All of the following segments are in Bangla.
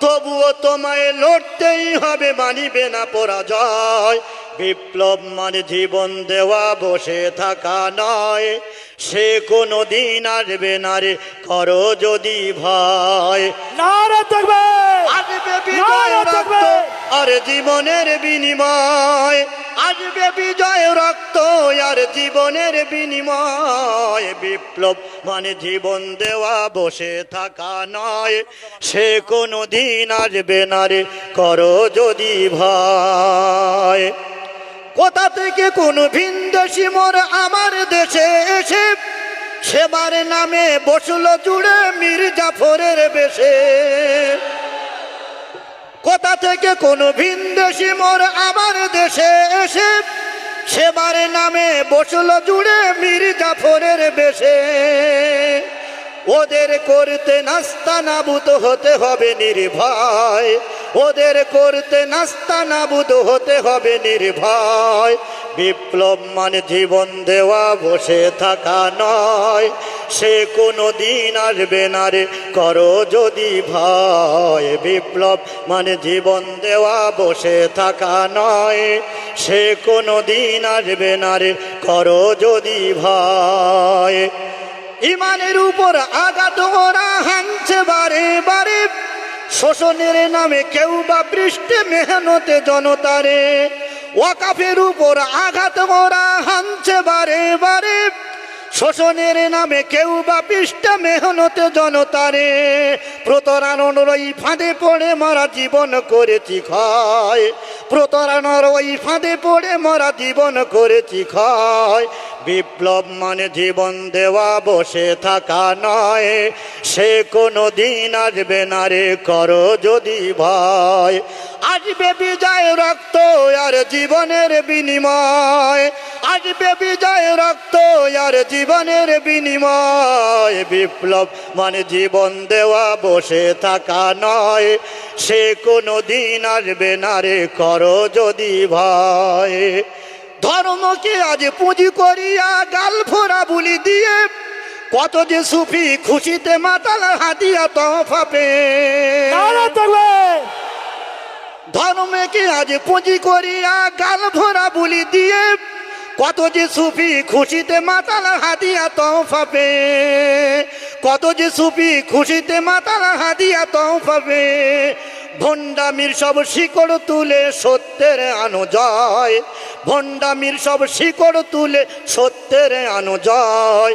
তবুও তোমায় লড়তেই হবে মানিবে না পরাজয়। বিপ্লব মানে জীবন দেওয়া বসে থাকা নয়। সে কোনো দিন আসবে না রে করো যদি ভয়। আর জীবনের বিনিময়। আসবে বিজয় রক্ত আর জীবনের বিনিময়। বিপ্লব মানে জীবন দেওয়া, বসে থাকা নয়। সে কোনো দিন আসবে না রে, করো যদি ভয়। কোথা থেকে কোন ভিনদেশি মোর আমার দেশে এসে সেবার নামে বসল জুড়ে মীর জাফরের বেশে। থেকে কোন ভিনদেশি মোর আমার দেশে এসে সেবার নামে বসল জুড়ে মীর জাফরের বেশে। ওদের করতে নাস্তা নাবুত হতে হবে নির্ভয়। ওদের করতে নাস্তা নাবুত হতে হবে নির্ভয়। বিপ্লব মানে জীবন দেওয়া, বসে থাকা নয়। সে কোনো দিন আসবে না রে, করো যদি ভয়। বিপ্লব মানে জীবন দেওয়া, বসে থাকা নয়। সে কোনো দিন আসবে না রে, করো যদি ভয়। ইমানের উপর আঘাত ওরা হানছে বারে বারে। শোষণের নামে কেউ বা বৃষ্টি মেহনতে জনতারে। ওয়াকাফের উপর আঘাত ওরা হানছে বারে বারে। শোষণের নামে কেউ বা পৃষ্ঠে মেহনতে জনতারে। প্রতরানোর ওই ফাঁদে পড়ে মারা জীবন করেছি ক্ষয়। প্রতারণার ওই ফাঁদে পড়ে মরা জীবন করেছি ক্ষয়। বিপ্লব মানে জীবন দেওয়া, বসে থাকা নয়। সে কোনো দিন আসবে না রে, করো যদি ভয়। আসবে বিজয় রক্ত আর জীবনের বিনিময়। আসবে বিজয় রক্ত আর জীবনের বিনিময়। বিপ্লব মানে জীবন দেওয়া, বসে থাকা নয়। সে কোনো দিন আসবে না রে, করো যদি ভয়। ধর্মকে আজ পুঁজি করিয়া গাল ফোরা বুলি দিয়ে, কত যে সুফি খুশিতে মাতাল হাতিয়া তফা পে থাকবে ধর্মকে আজ পুঁজি করিয়া গাল ভরা বুলি দিয়ে। কত যে সুফি খুশিতে মাতাল হাতিয়া তফা পে কত যে সুফি খুশিতে মাতাল হাতিয়া তফা পে ভণ্ডামির সব শিকড় তুলে সত্যের আনো জয় ভণ্ডামির সব শিকড় তুলে সত্যের আনো জয়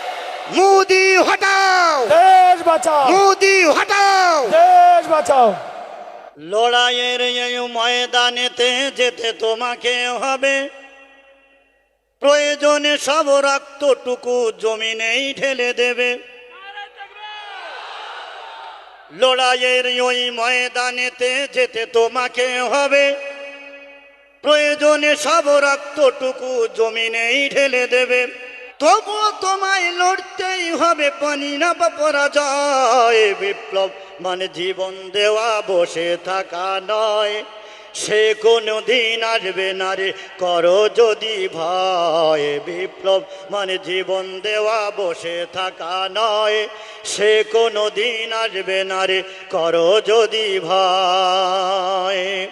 মুদি হটাও। দেশ বাঁচাও। মুদি হটাও। দেশ বাঁচাও। লড়াইয়ের এই ময়দানেতে যেতে তোমাকে হবে। প্রয়োজনে সব রক্তটুকু জমিনেই ঢেলে দেবে। লড়াইয়ের ওই ময়দানেতে যেতে তোমাকে হবে। প্রয়োজনে সব রক্তটুকু জমিনেই ঢেলে দেবে। তবুও তোমায় লড়তেই হবে বা পরাজয়। বিপ্লব মানে জীবন দেওয়া, বসে থাকা নয়। সে কোনো দিন আসবে না রে, করো যদি ভয়। বিপ্লব মানে জীবন দেওয়া, বসে থাকা নয়। সে কোনো দিন আসবে না রে, করো যদি ভয়।